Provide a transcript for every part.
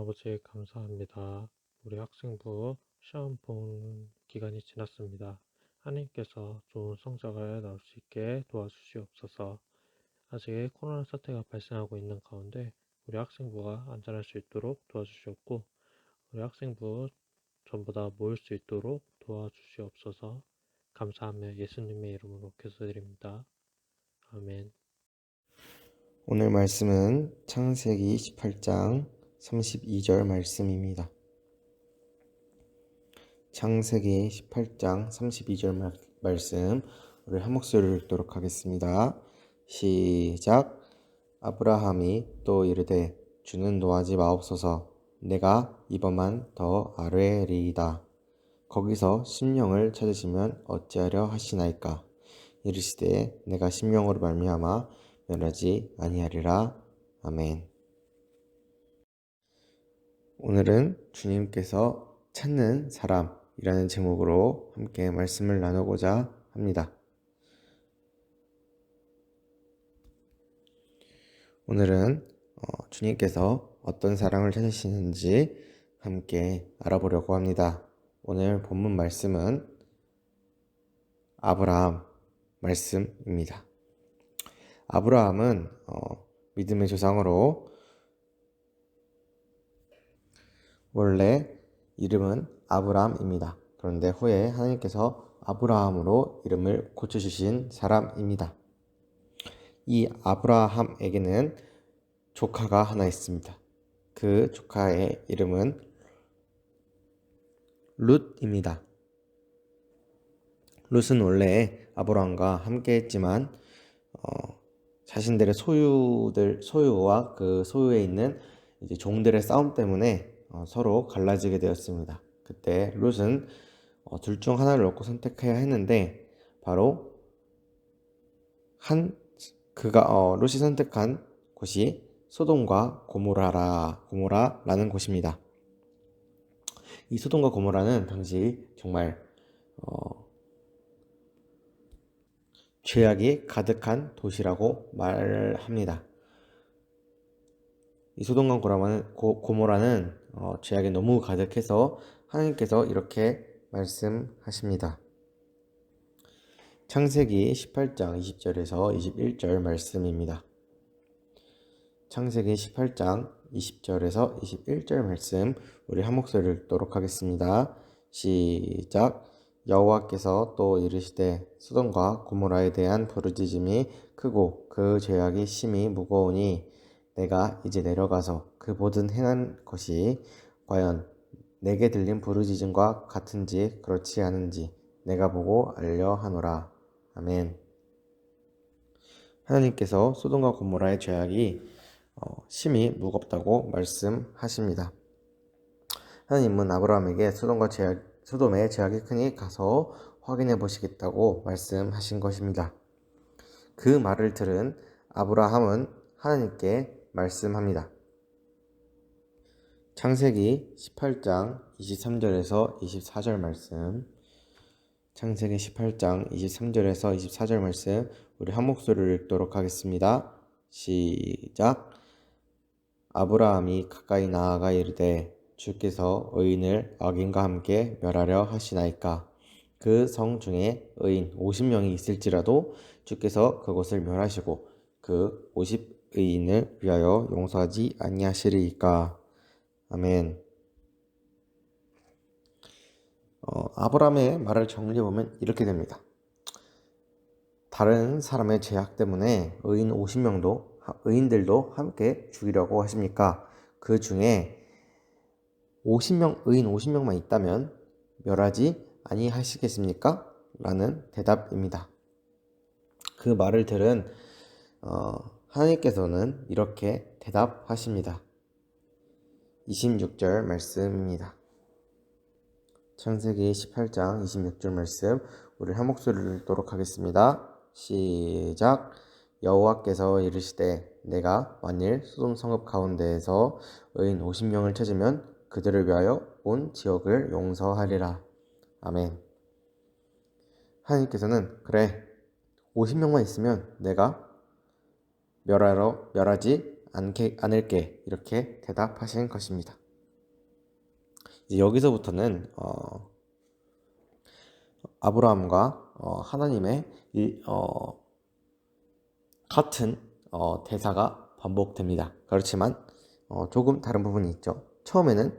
아버지 감사합니다. 우리 학생부 시험 보는 기간이 지났습니다. 하나님께서 좋은 성적을 나올 수 있게 도와주시옵소서. 아직 코로나 사태가 발생하고 있는 가운데 우리 학생부가 안전할 수 있도록 도와주시옵고 우리 학생부 전부 다 모일 수 있도록 도와주시옵소서. 감사하며 예수님의 이름으로 기도드립니다. 아멘. 오늘 말씀은 창세기 18장 32절 말씀입니다. 창세기 18장 32절 말, 말씀 우리 한 목소리를 읽도록 하겠습니다. 시작 아브라함이 또 이르되 주는 노하지 마옵소서 내가 이번만 더 아뢰리이다. 거기서 심령을 찾으시면 어찌하려 하시나이까 이르시되 내가 심령으로 말미암아 멸하지 아니하리라. 아멘. 오늘은 주님께서 찾는 사람이라는 제목으로 함께 말씀을 나누고자 합니다. 오늘은 어, 주님께서 어떤 사람을 찾으시는지 함께 알아보려고 합니다. 오늘 본문 말씀은 아브라함 말씀입니다. 아브라함은 어, 믿음의 조상으로 원래 이름은 아브라함입니다. 그런데 후에 하나님께서 아브라함으로 이름을 고쳐주신 사람입니다. 이 아브라함에게는 조카가 하나 있습니다. 그 조카의 이름은 룻입니다. 룻은 원래 아브라함과 함께했지만 어, 자신들의 소유들 소유와 그 소유에 있는 이제 종들의 싸움 때문에 어, 서로 갈라지게 되었습니다. 그때 룻은 어, 둘중 하나를 놓고 선택해야 했는데 바로 한 그가 어, 룻이 선택한 곳이 소돔과 고모라라 고모라라는 곳입니다. 이 소돔과 고모라는 당시 정말 어, 죄악이 가득한 도시라고 말합니다. 이 소돔과 고라마는- 고, 고모라는 어, 죄악이 너무 가득해서 하나님께서 이렇게 말씀하십니다. 창세기 18장 20절에서 21절 말씀입니다. 창세기 18장 20절에서 21절 말씀 우리 한 목소리를 읽도록 하겠습니다. 시작. 여호와께서 또 이르시되 소돔과 고모라에 대한 부르짖음이 크고 그 죄악이 심히 무거우니 내가 이제 내려가서 그 모든 행한 것이 과연 내게 들린 부르짖음과 같은지 그렇지 않은지 내가 보고 알려 하노라. 아멘. 하나님께서 소돔과 고모라의 죄악이 어, 심히 무겁다고 말씀하십니다. 하나님은 아브라함에게 소돔과 죄악, 소돔의 죄악이 크니 가서 확인해 보시겠다고 말씀하신 것입니다. 그 말을 들은 아브라함은 하나님께 말씀합니다. 창세기 18장 23절에서 24절 말씀. 창세기 18장 23절에서 24절 말씀 우리 한 목소리를 읽도록 하겠습니다. 시작. 아브라함이 가까이 나아가 이르되 주께서 의인을 악인과 함께 멸하려 하시나이까 그 성 중에 의인 50명이 있을지라도 주께서 그곳을 멸하시고 그 50 의인을 위하여 용서하지 아니하시리이까 아멘. 어, 아브라함의 말을 정리해 보면 이렇게 됩니다. 다른 사람의 죄악 때문에 의인 50명도 의인들도 함께 죽이려고 하십니까? 그 중에 50명 의인 50명만 있다면 멸하지 아니하시겠습니까? 라는 대답입니다. 그 말을 들은 어, 하나님께서는 이렇게 대답하십니다. 26절 말씀입니다. 창세기 18장 26절 말씀 우리 한 목소리를 읽도록 하겠습니다. 시작 여호와께서 이르시되 내가 만일 소돔 성읍 가운데에서 의인 50명을 찾으면 그들을 위하여 온 지역을 용서하리라. 아멘. 하나님께서는 그래 50명만 있으면 내가 멸하러 멸하지 않게 않을게 이렇게 대답하신 것입니다. 이제 여기서부터는 어, 아브라함과 어, 하나님의 일, 어, 같은 어, 대사가 반복됩니다. 그렇지만 어, 조금 다른 부분이 있죠. 처음에는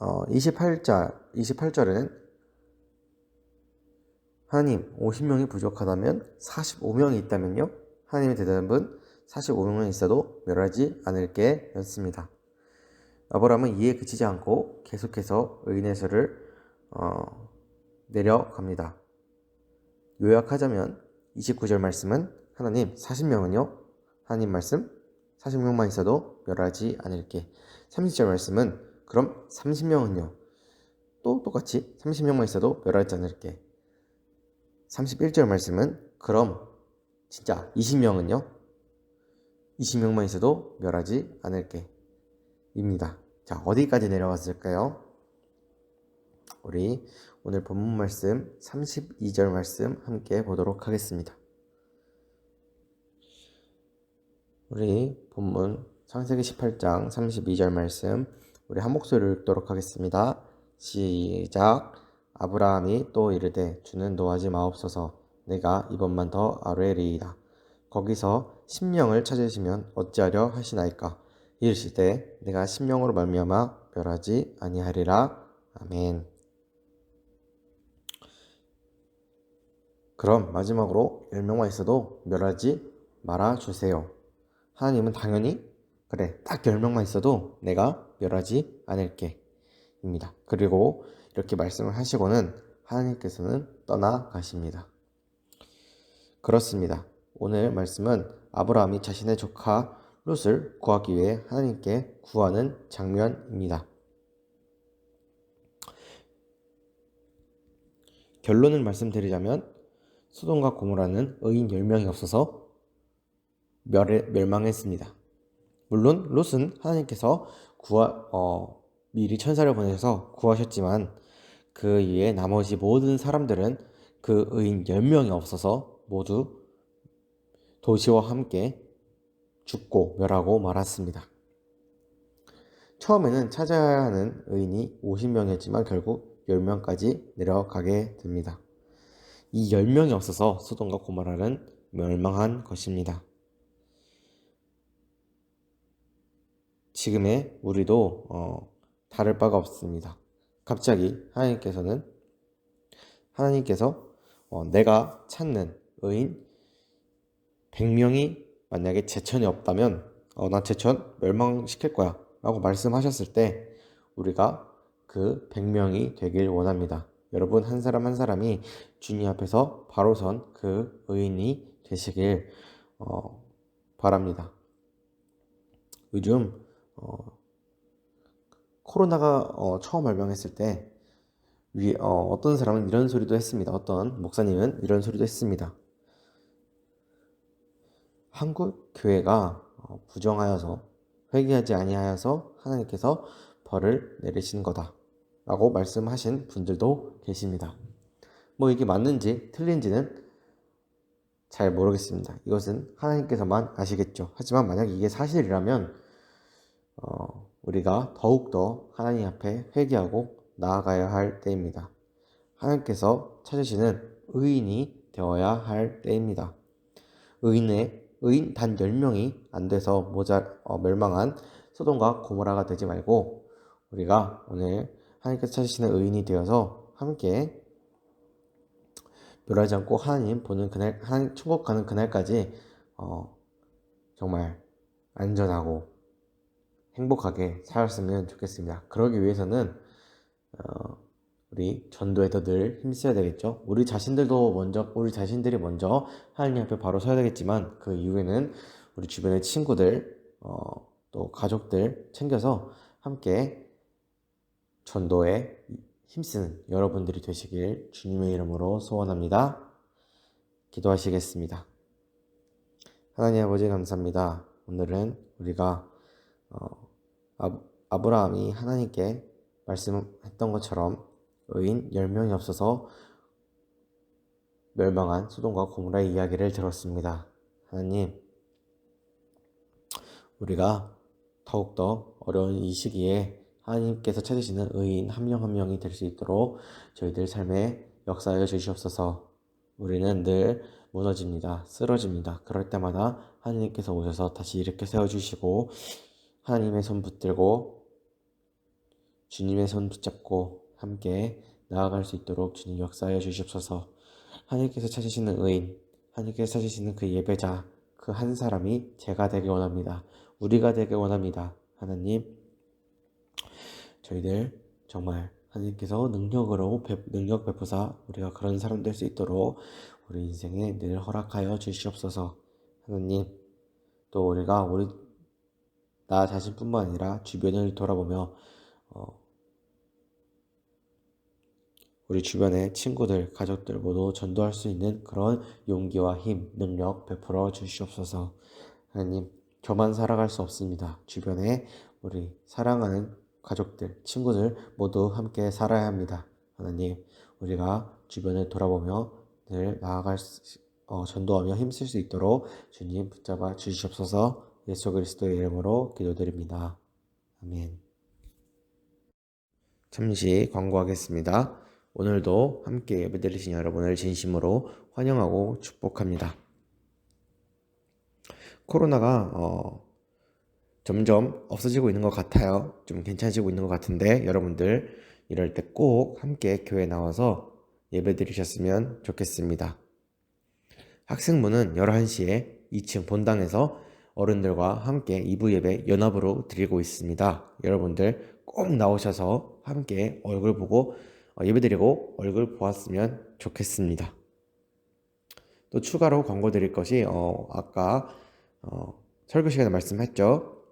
어, 28절 28절에는 하나님 50명이 부족하다면 45명이 있다면요. 하나님의 대답은 45명만 있어도 멸하지 않을게 였습니다. 아브라함은 이에 그치지 않고 계속해서 의인의서를 어, 내려갑니다. 요약하자면 29절 말씀은 하나님 40명은요. 하나님 말씀 40명만 있어도 멸하지 않을게. 30절 말씀은 그럼 30명은요. 또 똑같이 30명만 있어도 멸하지 않을게. 31절 말씀은 그럼 진짜 20명은요. 20명만 있어도 멸하지 않을게. 입니다. 자, 어디까지 내려왔을까요? 우리 오늘 본문 말씀 32절 말씀 함께 보도록 하겠습니다. 우리 본문 창세기 18장 32절 말씀 우리 한 목소리를 읽도록 하겠습니다. 시작 아브라함이 또 이르되 주는 노하지 마옵소서 내가 이번만 더 아뢰리이다. 거기서 심령을 찾으시면 어찌하려 하시나이까 이르시되 내가 심령으로 말미암아 멸하지 아니하리라 아멘. 그럼 마지막으로 10명만 있어도 멸하지 말아 주세요. 하나님은 당연히 그래 딱 10명만 있어도 내가 멸하지 않을게 입니다. 그리고 이렇게 말씀을 하시고는 하나님께서는 떠나가십니다. 그렇습니다. 오늘 말씀은 아브라함이 자신의 조카 롯을 구하기 위해 하나님께 구하는 장면입니다. 결론을 말씀드리자면 소돔과 고모라는 의인 10명이 없어서 멸, 멸망했습니다. 물론 롯은 하나님께서 구하, 어, 미리 천사를 보내셔서 구하셨지만 그 위에 나머지 모든 사람들은 그 의인 10명이 없어서 모두 도시와 함께 죽고 멸하고 말았습니다. 처음에는 찾아야 하는 의인이 50명이었지만 결국 10명까지 내려가게 됩니다. 이 10명이 없어서 소돔과 고모라는 멸망한 것입니다. 지금의 우리도 어, 다를 바가 없습니다. 갑자기 하나님께서는 하나님께서 어, 내가 찾는 의인 100명이 만약에 제천이 없다면 어, 나 제천 멸망시킬 거야 라고 말씀하셨을 때 우리가 그 100명이 되길 원합니다. 여러분 한 사람 한 사람이 주님 앞에서 바로 선 그 의인이 되시길 어, 바랍니다. 요즘 어, 코로나가 어, 처음 발병했을 때 위, 어, 떤 사람은 이런 소리도 했습니다. 어떤 목사님은 이런 소리도 했습니다. 한국 교회가 어, 부정하여서 회개하지 아니하여서 하나님께서 벌을 내리신 거다라고 말씀하신 분들도 계십니다. 뭐 이게 맞는지 틀린지는 잘 모르겠습니다. 이것은 하나님께서만 아시겠죠. 하지만 만약 이게 사실이라면 어, 우리가 더욱더 하나님 앞에 회개하고 나아가야 할 때입니다. 하나님께서 찾으시는 의인이 되어야 할 때입니다. 의인의 의인 단 10명이 안 돼서 모자 어, 멸망한 소돔과 고모라가 되지 말고 우리가 오늘 하나님께서 찾으시는 의인이 되어서 함께 멸하지 않고 하나님 보는 그날 하나님 가는 그날까지 어, 정말 안전하고 행복하게 살았으면 좋겠습니다. 그러기 위해서는 어, 우리 전도에 더 늘 힘써야 되겠죠. 우리 자신들도 먼저 우리 자신들이 먼저 하나님 앞에 바로 서야 되겠지만 그 이후에는 우리 주변의 친구들 어, 또 가족들 챙겨서 함께 전도에 힘쓰는 여러분들이 되시길 주님의 이름으로 소원합니다. 기도하시겠습니다. 하나님 아버지 감사합니다. 오늘은 우리가 어, 아, 아브라함이 하나님께 말씀했던 것처럼 의인 10명이 없어서 멸망한 소돔과 고모라의 이야기를 들었습니다. 하나님, 우리가 더욱더 어려운 이 시기에 하나님께서 찾으시는 의인 한 명 한 명이 될 수 있도록 저희들 삶에 역사하여 주시옵소서. 우리는 늘 무너집니다. 쓰러집니다. 그럴 때마다 하나님께서 오셔서 다시 이렇게 세워주시고 하나님의 손 붙들고 주님의 손 붙잡고 함께 나아갈 수 있도록 주님 역사하여 주시옵소서. 하나님께서 찾으시는 의인, 하나님께서 찾으시는 그 예배자, 그 한 사람이 제가 되길 원합니다. 우리가 되길 원합니다. 하나님, 저희들 정말 하나님께서 능력으로 배- 능력 베푸사 우리가 그런 사람 될 수 있도록 우리 인생에 늘 허락하여 주시옵소서. 하나님, 또 우리가 우리 나 자신뿐만 아니라 주변을 돌아보며 어, 우리 주변의 친구들, 가족들 모두 전도할 수 있는 그런 용기와 힘, 능력 베풀어 주시옵소서. 하나님, 저만 살아갈 수 없습니다. 주변에 우리 사랑하는 가족들, 친구들 모두 함께 살아야 합니다. 하나님, 우리가 주변을 돌아보며 늘 나아갈 수, 어, 전도하며 힘쓸 수 있도록 주님 붙잡아 주시옵소서. 예수 그리스도의 이름으로 기도드립니다. 아멘. 잠시 광고하겠습니다. 오늘도 함께 예배드리신 여러분을 진심으로 환영하고 축복합니다. 코로나가 어, 점점 없어지고 있는 것 같아요. 좀 괜찮아지고 있는 것 같은데 여러분들 이럴 때 꼭 함께 교회 나와서 예배드리셨으면 좋겠습니다. 학생부는 11시에 2층 본당에서 어른들과 함께 2부 예배 연합으로 드리고 있습니다. 여러분들 꼭 나오셔서 함께 얼굴 보고 어, 예배드리고 얼굴 보았으면 좋겠습니다. 또 추가로 광고 드릴 것이 어, 아까 어, 설교 시간에 말씀했죠.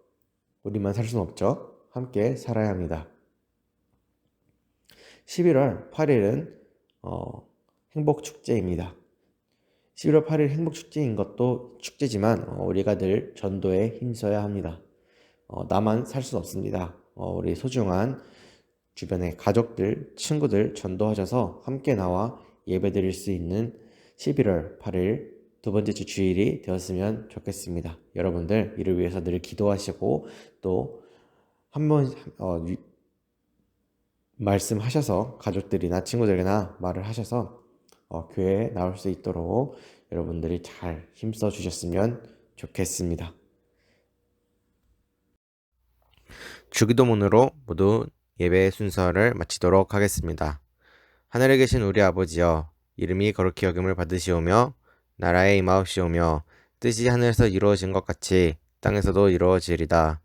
우리만 살 수는 없죠. 함께 살아야 합니다. 11월 8일은 어, 행복 축제입니다. 11월 8일 행복 축제인 것도 축제지만 어, 우리가 늘 전도에 힘써야 합니다. 어, 나만 살 수는 없습니다. 어, 우리 소중한 주변의 가족들, 친구들 전도하셔서 함께 나와 예배 드릴 수 있는 11월 8일 두 번째 주 주일이 되었으면 좋겠습니다. 여러분들 이를 위해서 늘 기도하시고 또 한번 어, 위- 말씀하셔서 가족들이나 친구들이나 말을 하셔서 어, 교회에 나올 수 있도록 여러분들이 잘 힘써 주셨으면 좋겠습니다. 주기도문으로 모두 예배 순서를 마치도록 하겠습니다. 하늘에 계신 우리 아버지여 이름이 거룩히 여김을 받으시오며 나라의 임하옵시오며 뜻이 하늘에서 이루어진 것 같이 땅에서도 이루어지리다.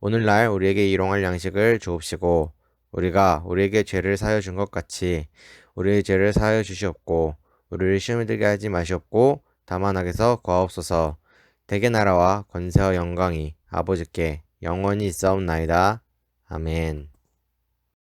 오늘날 우리에게 일용할 양식을 주옵시고 우리가 우리에게 죄를 사하여 준 것 같이 우리의 죄를 사하여 주시옵고 우리를 시험에 들게 하지 마시옵고 다만 악에서 구하옵소서. 대개 나라와 권세와 영광이 아버지께 영원히 있사옵나이다. 아멘.